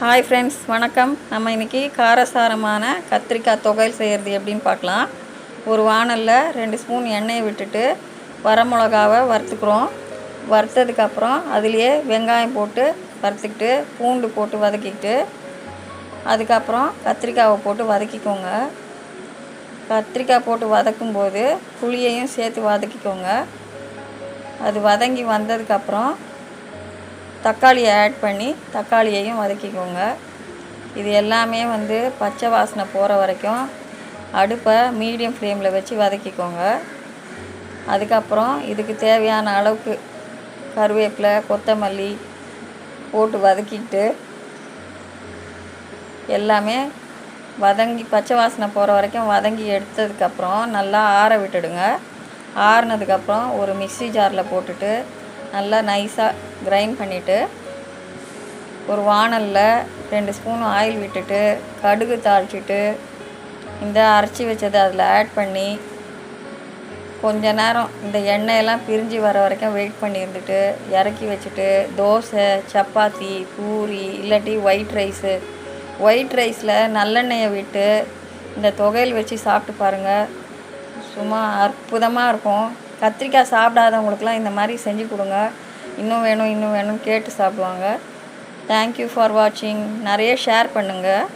Hi friends வணக்கம். நம்ம இன்றைக்கி காரசாரமான கத்திரிக்காய் தொகையல் செய்கிறது எப்படின்னு பார்க்கலாம். ஒரு வாணலில் ரெண்டு ஸ்பூன் எண்ணெயை விட்டுட்டு வரமிளகாவை வறுத்துக்கிறோம். வறுத்ததுக்கப்புறம் அதுலேயே வெங்காயம் போட்டு வறுத்துக்கிட்டு பூண்டு போட்டு வதக்கிக்கிட்டு அதுக்கப்புறம் கத்திரிக்காவை போட்டு வதக்கிக்கோங்க. கத்திரிக்காய் போட்டு வதக்கும்போது புளியையும் சேர்த்து வதக்கிக்கோங்க. அது வதங்கி வந்ததுக்கப்புறம் தக்காளியை ஆட் பண்ணி தக்காளியையும் வதக்கிக்கோங்க. இது எல்லாமே வந்து பச்சை வாசனை போகிற வரைக்கும் அடுப்பை மீடியம் ஃப்ளேமில் வச்சு வதக்கிக்கோங்க. அதுக்கப்புறம் இதுக்கு தேவையான அளவுக்கு கருவேப்பிலை கொத்தமல்லி போட்டு வதக்கிட்டு எல்லாமே வதங்கி பச்சை வாசனை போகிற வரைக்கும் வதங்கி எடுத்ததுக்கப்புறம் நல்லா ஆற விட்டுடுங்க. ஆறுனதுக்கப்புறம் ஒரு மிக்சி ஜாரில் போட்டுட்டு நல்லா நைஸாக கிரைண்ட் பண்ணிவிட்டு ஒரு வாணலில் ரெண்டு ஸ்பூன் ஆயில் விட்டுட்டு கடுகு தாளிச்சிட்டு இந்த அரைச்சி வச்சதை அதில் ஆட் பண்ணி கொஞ்ச நேரம் இந்த எண்ணெயெல்லாம் பிரிஞ்சு வர வரைக்கும் வெயிட் பண்ணி இருந்துட்டு இறக்கி வச்சுட்டு தோசை சப்பாத்தி பூரி இல்லாட்டி ஒயிட் ரைஸு ஒயிட் ரைஸில் நல்லெண்ணெயை விட்டு இந்த தொகையில் வச்சு சாப்பிட்டு பாருங்கள் சும்மா அற்புதமாக இருக்கும். கத்திரிக்காய் சாப்பிடாதவங்களுக்குலாம் இந்த மாதிரி செஞ்சு கொடுங்க. இன்னும் வேணும் இன்னும் வேணும் கேட்டு சாப்பிடுவாங்க. தேங்க்யூ ஃபார் வாட்சிங் நிறைய ஷேர் பண்ணுங்கள்